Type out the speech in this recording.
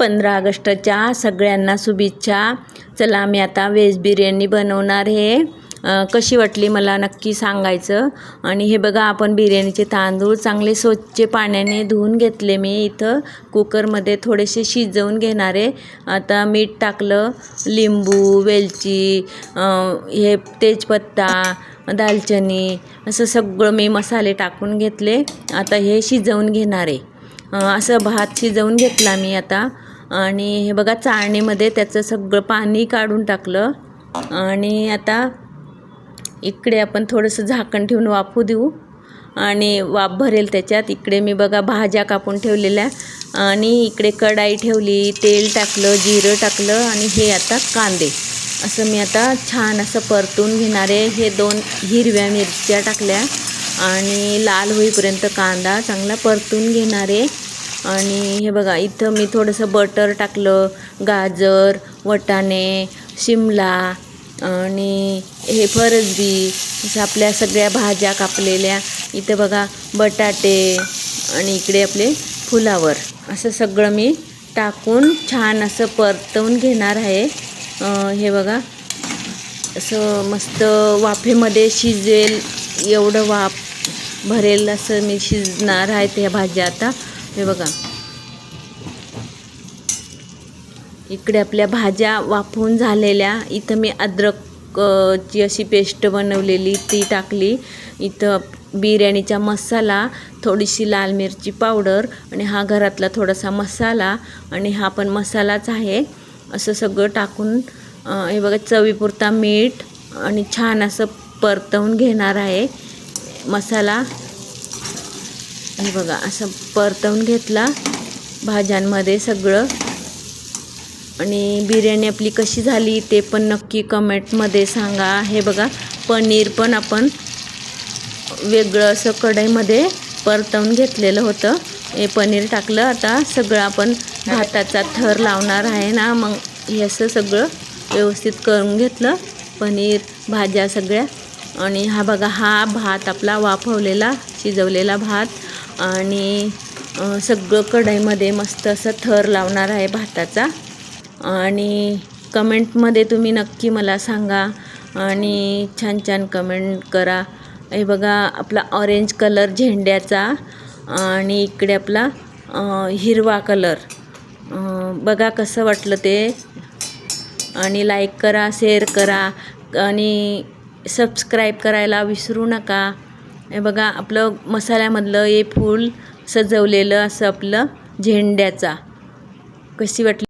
पंधरा ऑगस्टच्या सगळ्यांना शुभेच्छा. चला मी आता व्हेज बिर्याणी बनवणार हे कशी वाटली मला नक्की सांगायचं. आणि हे बघा आपण बिर्याणीचे तांदूळ चांगले स्वच्छ पाण्याने धुवून घेतले. मी इथं कुकरमध्ये थोडेसे शिजवून घेणार आहे. आता मीठ टाकलं लिंबू वेलची हे तेजपत्ता दालचिनी असं सगळं मी मसाले टाकून घेतले. आता हे शिजवून घेणार आहे. असं भात शिजवून घेतला मी आता. आणि हे बघा चाळणीमध्ये त्याचं सगळं पाणी काढून टाकलं. आणि आता इकडे आपण थोडंसं झाकण ठेवून वाफू देऊ. आणि वाफ भरेल त्याच्यात. इकडे मी बघा भाज्या कापून ठेवलेल्या. आणि इकडे कढाई ठेवली तेल टाकलं जिरं टाकलं आणि हे आता कांदे. असं मी आता छान असं परतून घेणार आहे. हे दोन हिरव्या मिरच्या टाकल्या आणि लाल होईपर्यंत कांदा चांगला परतून घेणार आहे. आणि हे बघा इथं मी थोडंसं बटर टाकलं गाजर वटाणे शिमला आणि हे फरसबी असं आपल्या सगळ्या भाज्या कापलेल्या. इथं बघा बटाटे आणि इकडे आपले फुलावर. असं सगळं मी टाकून छान असं परतवून घेणार आहे. हे बघा असं मस्त वाफेमध्ये शिजेल एवढं वाफ भरेल असं मी शिजणार आहे त्या भाज्या आता. हे बघा. इकडे आपल्या भाज्या वाफवून झालेल्या. इथं मी अद्रक ची अशी पेस्ट बनवलेली ती टाकली. इथं बिर्याणीचा मसाला थोडीशी लाल मिरची पावडर आणि हा घरातला थोडासा मसाला आणि हा पण मसालाच आहे. असं सगळं टाकून हे बघा चवीपुरता मीठ आणि छान असं परतवून घेणार आहे मसाला. हे बघा असं परतवून घेतला भाज्यांमध्ये सगळं. आणि बिर्याणी आपली कशी झाली ते पण नक्की कमेंटमध्ये सांगा. हे बघा पनीर पण आपण वेगळं असं कढईमध्ये परतवून घेतलेलं होतं. हे पनीर टाकलं. आता सगळं आपण भाताचा थर लावणार आहे ना मग हे असं सगळं व्यवस्थित करून घेतलं. पनीर भाज्या सगळ्या. आणि हा बघा हा भात आपला वाफवलेला शिजवलेला भात. आणि सगळं कढईमध्ये मस्त असं थर लावणार आहे भाताचा. आणि कमेंटमध्ये तुम्ही नक्की मला सांगा आणि छान छान कमेंट करा. हे बघा आपला ऑरेंज कलर झेंड्याचा आणि इकडे आपला हिरवा कलर. बघा कसं वाटलं ते. आणि लाईक करा शेअर करा आणि सबस्क्राईब करायला विसरू नका. हे बघा आपलं मसाल्यामधलं हे फूल सजवलेलं असं आपलं झेंड्याचा. कशी वाटली?